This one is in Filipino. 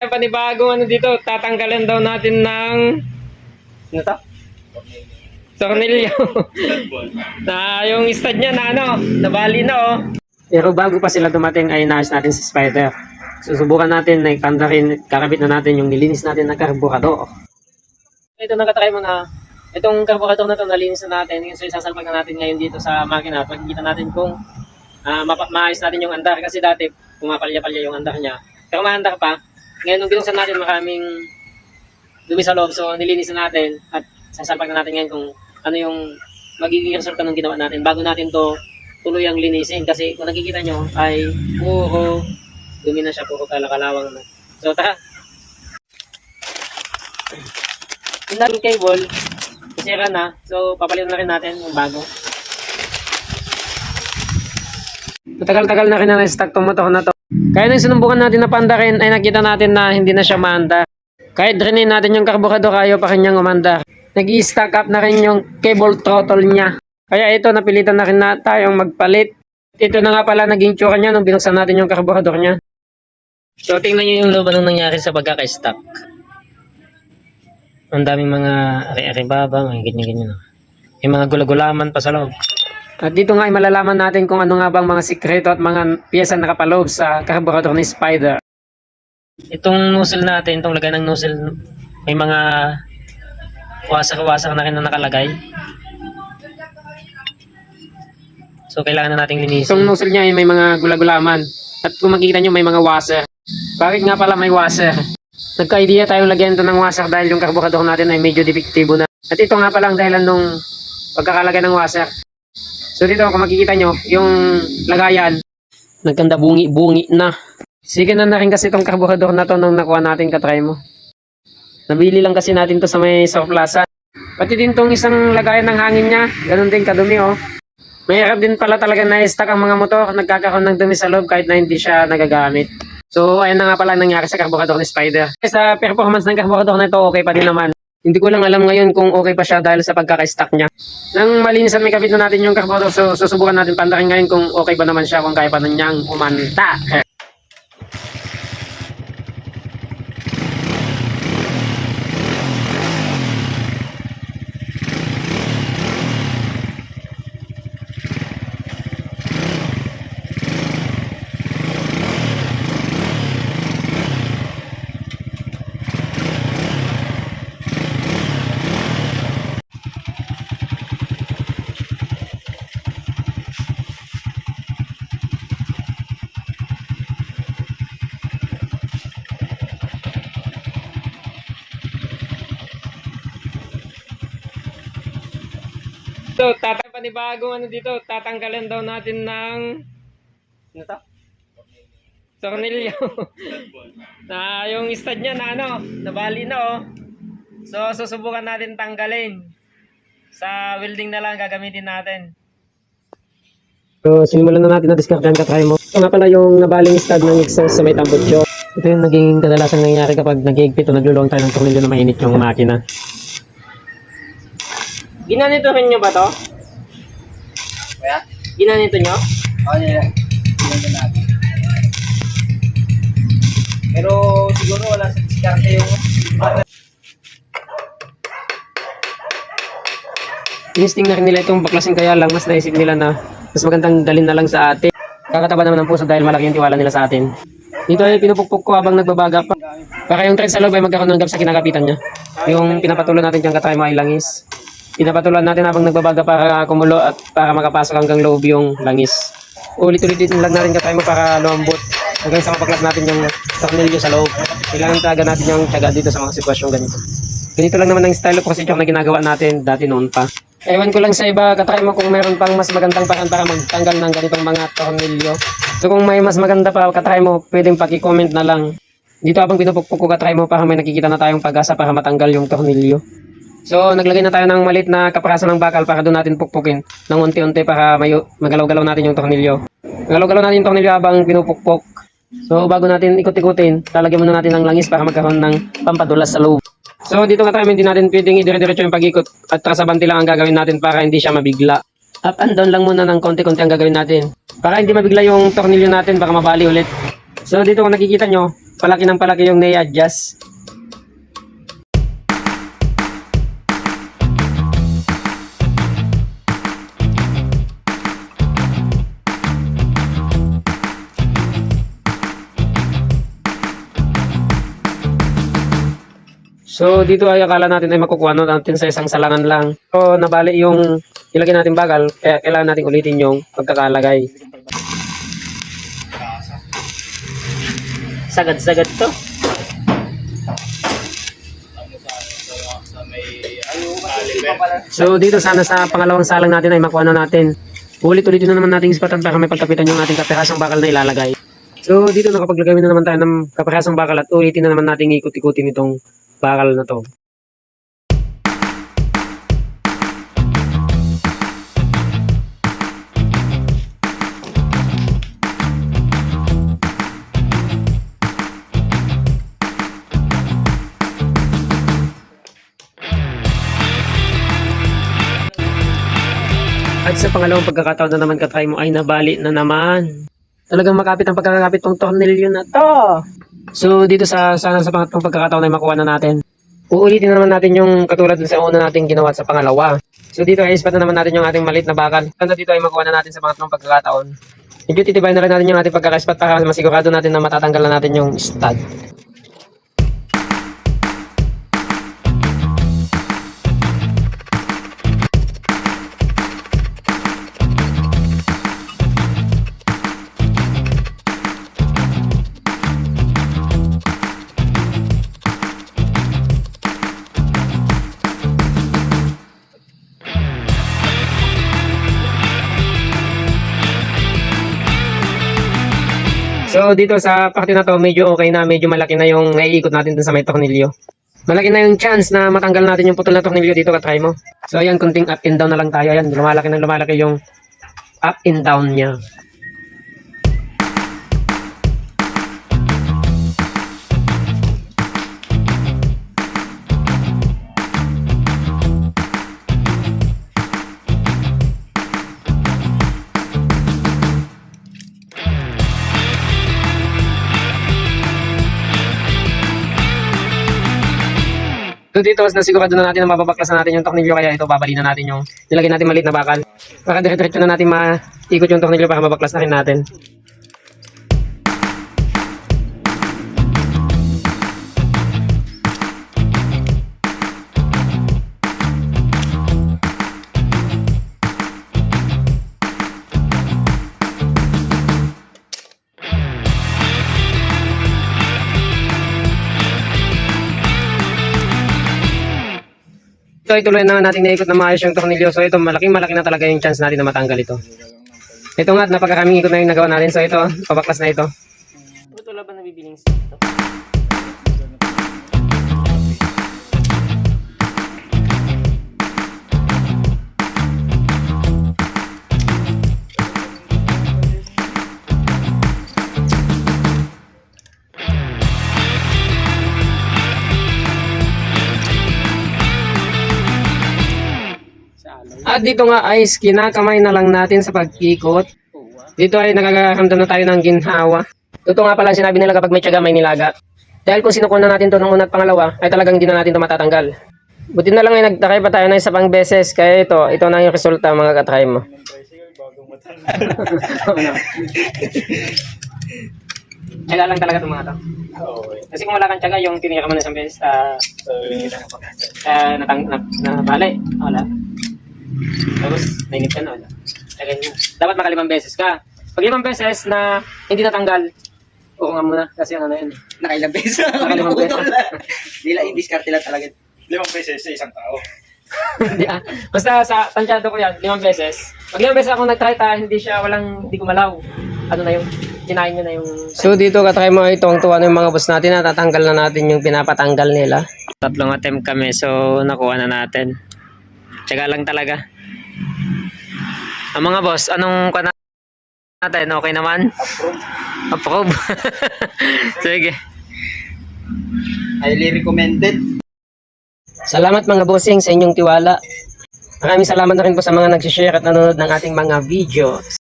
Panibagong ano dito, tatanggalan daw natin ng... Ano to? Tornilyo. na yung stud niya na ano, nabali na oh. Pero bago pa sila dumating ay naayos natin si Spider. Susubukan natin na ikanda rin, kakabit na natin yung nilinis natin na karburador. Ito nakatry mo na, itong karburador na ito nalinis na natin, so isasalpag na natin ngayon dito sa makina at makikita natin kung ah mapa- maayos natin yung andar kasi dati pumapalya-palya yung andar niya. Pero maandar pa, ngayon nung binuksan natin maraming dumi sa loob, so nilinis na natin at sasalpag na natin ngayon kung ano yung magiging resulta ng ginawa natin bago natin to tuluyang linisin kasi kung nakikita nyo ay puro dumi na siya, puro kalakalawang na. So tara! Yung dating cable, sira na, so papalitan na rin natin yung bago. Matagal-tagal na rin na na-stock tong motor na to. Kaya nang sinumbukan natin na pandarin ay nakita natin na hindi na siya maanda. Kahit drinin natin yung karburador ayaw pa rin niyang umanda. Nag-i-stack up na rin yung cable throttle niya. Kaya ito napilitan na rin na tayong magpalit. Ito na nga pala naging tsura niya nung binuksan natin yung karburador niya. So tingnan niyo yung loob anong nangyari sa pagkaka-stack. Ang daming mga ari-ari baba, mga ganyan-ganyan. May mga gulagulaman pa sa loob. At dito nga ay malalaman natin kung ano nga bang mga sikreto at mga piyesa nakapaloob sa karburador ni Spider. Itong nozzle natin, itong lagay ng nozzle, may mga wasak-wasak na rin na nakalagay. So, kailangan na nating linisin. Itong nozzle niya ay may mga gulagulaman. At kung makikita nyo, may mga washer. Bakit nga pala may washer? Nagka-idea tayong lagyan ito ng washer dahil yung karburador natin ay medyo defektibo na. At ito nga pala ang dahilan nung pagkakalagay ng washer. So dito kung makikita nyo, yung lagayan, nagkanda bungi-bungi na. Sige na na rin kasi itong karburador na to nung nakuha natin katry mo. Nabili lang kasi natin to sa may surplasan. Pati din tong isang lagayan ng hangin niya, ganun din kadumi oh. Mahirap din pala talaga na stock ang mga motor, nagkakaroon ng dumi sa loob kahit na hindi siya nagagamit. So, ayan na nga pala ang nangyari sa karburador ni Spider. Sa performance ng karburador na ito, okay pa din naman. Hindi ko lang alam ngayon kung okay pa siya dahil sa pagkaka-stack niya. Nang malinisan may kabit na natin yung karburador, so susubukan natin pandakin ngayon kung okay ba naman siya, kung kaya pa na niyang umanta. So, tatang panibagong ano dito, tatanggalan daw natin ng ano to? Tornilyo. na yung stud niya na ano, nabali na oh. So, susubukan natin tanggalin. Sa welding na lang gagamitin natin. So, simulan na natin na diskartehan ka try mo. Ito nga pala yung nabaling stud ng exhaust sa may tambutso. Ito yung naging kadalasang nangyayari kapag nag-igpit o naglulong tayo ng tornilyo na mainit yung makina. Ginanito rin nyo ba to? Kaya? Ginanito nyo? Oo, nila. Nila natin. Pero siguro wala sa diskarte yung Inisting na rin nila itong baklasin kaya lang mas naisip nila na mas magandang dalhin na lang sa atin. Kakataba naman ng puso dahil malaki yung tiwala nila sa atin. Dito ay pinupukpok ko habang nagbabaga pa. Para yung thread sa loob ay magkaroon ng gap sa kinakapitan niya. Yung pinapatuloy natin dyan katry mo ay langis. Pinapatulan natin habang nagbabaga para kumulo at para makapasok hanggang loob yung langis. Ulit-ulit din lang natin mo para lumambot. Hanggang sa mapaklas natin yung tornilyo sa loob. Kailangan talaga natin yung tiyaga dito sa mga sitwasyon ganito. Ganito lang naman ang style of procedure na ginagawa natin dati noon pa. Ewan ko lang sa iba, katry mo kung meron pang mas magandang paraan para magtanggal ng ganitong mga tornilyo. So kung may mas maganda pa, katry mo, pwedeng paki-comment na lang. Dito habang pinupukpok ko, katry mo para may nakikita na tayong pag-asa para matanggal yung tornilyo. So naglagay na tayo ng malit na kaparasan ng bakal para doon natin pukpukin ng unti-unti para magalaw-galaw natin yung tornilyo. Magalaw-galaw natin yung tornilyo habang pinupukpok. So bago natin ikot-ikutin, lalagyan muna natin ng langis para magkaroon ng pampadulas sa loob. So dito nga tayo hindi natin pwedeng idire-diretso yung pag-ikot at trasabanti lang ang gagawin natin para hindi siya mabigla. Up and down lang muna ng konti-konti ang gagawin natin. Para hindi mabigla yung tornilyo natin baka mabali ulit. So dito kung nakikita nyo, palaki ng palaki yung nai-adjust. So dito ay akala natin ay makukuha na natin sa isang salangan lang. So nabali yung ilagay natin bagal, kaya kailangan natin ulitin yung pagkakalagay. Sagad-sagad to. So dito sana sa pangalawang salang natin ay makuha na natin. Ulit-ulitin na naman nating ispatan para may pagkapitan yung ating kapirasong bakal na ilalagay. So dito nakapaglagay na naman tayo ng kapirasong bakal at ulitin na naman nating ikot-ikutin itong bakal na to. At sa pangalawang pagkakataon na naman katry mo ay nabali na naman. Talagang makapit ang pagkakapit tong tornilyo na to. So dito sa sana sa pangatlong pagkakataon ay makuha na natin. Uulitin na naman natin yung katulad sa una nating ginawa sa pangalawa. So dito ay ispat na naman natin yung ating malit na bakal. Kanda dito ay makuha na natin sa pangatlong pagkakataon. Medyo titibay na rin natin yung ating pagkakaspat para masigurado natin na matatanggal na natin yung stud. So dito sa parte na to, medyo okay na, medyo malaki na yung naiikot natin dun sa may tornilyo. Malaki na yung chance na matanggal natin yung putol na tornilyo dito, katry mo. So ayan, kunting up and down na lang tayo. Ayan, lumalaki na lumalaki yung up and down niya. So dito, nasigurado na natin na mababaklasan natin yung tornilyo kaya ito babali na natin yung nilagay natin maliit na bakal. Para dire-diretso na natin maikot yung tornilyo para mabaklas na rin natin. So ituloy na natin naikot na maayos yung tornilyo. So ito malaking malaki na talaga yung chance natin na matanggal ito. Ito nga, napakaraming ikot na yung nagawa natin. So ito, pabaklas na ito. Ito ba nabibiling ito? At dito nga ay kinakamay na lang natin sa pag-ikot. Dito ay nagkakaramdam na tayo ng ginhawa. Totoo nga pala sinabi nila kapag may tiyaga may nilaga. Dahil kung sinukon na natin to ng una at pangalawa, ay talagang hindi na natin to matatanggal. Buti na lang ay nagtakay pa tayo ng isa pang beses. Kaya ito, ito na yung resulta mga katry mo. Tiyaga lang talaga itong mga to. Kasi kung wala kang tiyaga, yung tinira mo na isang beses, ah, uh, natang, na, na, bale, wala. Tapos, nainip ka na, wala. Mo. Dapat makalimang beses ka. Pag limang beses na hindi natanggal, oo nga muna, kasi ano na yun. Nakailang beses. Nakailang beses. Hindi lang, i-discard lang talaga. limang beses sa isang tao. Hindi ah. Basta sa tansyado ko yan, limang beses. Pag limang beses ako nag-try ta, hindi siya, walang, hindi kumalaw. Ano na yung, kinain niya na yung... So dito katry mo ito ang tuwa ng mga boss natin, natatanggal na natin yung pinapatanggal nila. Tatlong attempt kami, so nakuha na natin. Tsaga lang talaga. Ang mga boss, anong ka natin? Okay naman? Approve. Sige. Highly recommended. Salamat mga bossing sa inyong tiwala. Maraming salamat na rin po sa mga nagsishare at nanonood ng ating mga videos.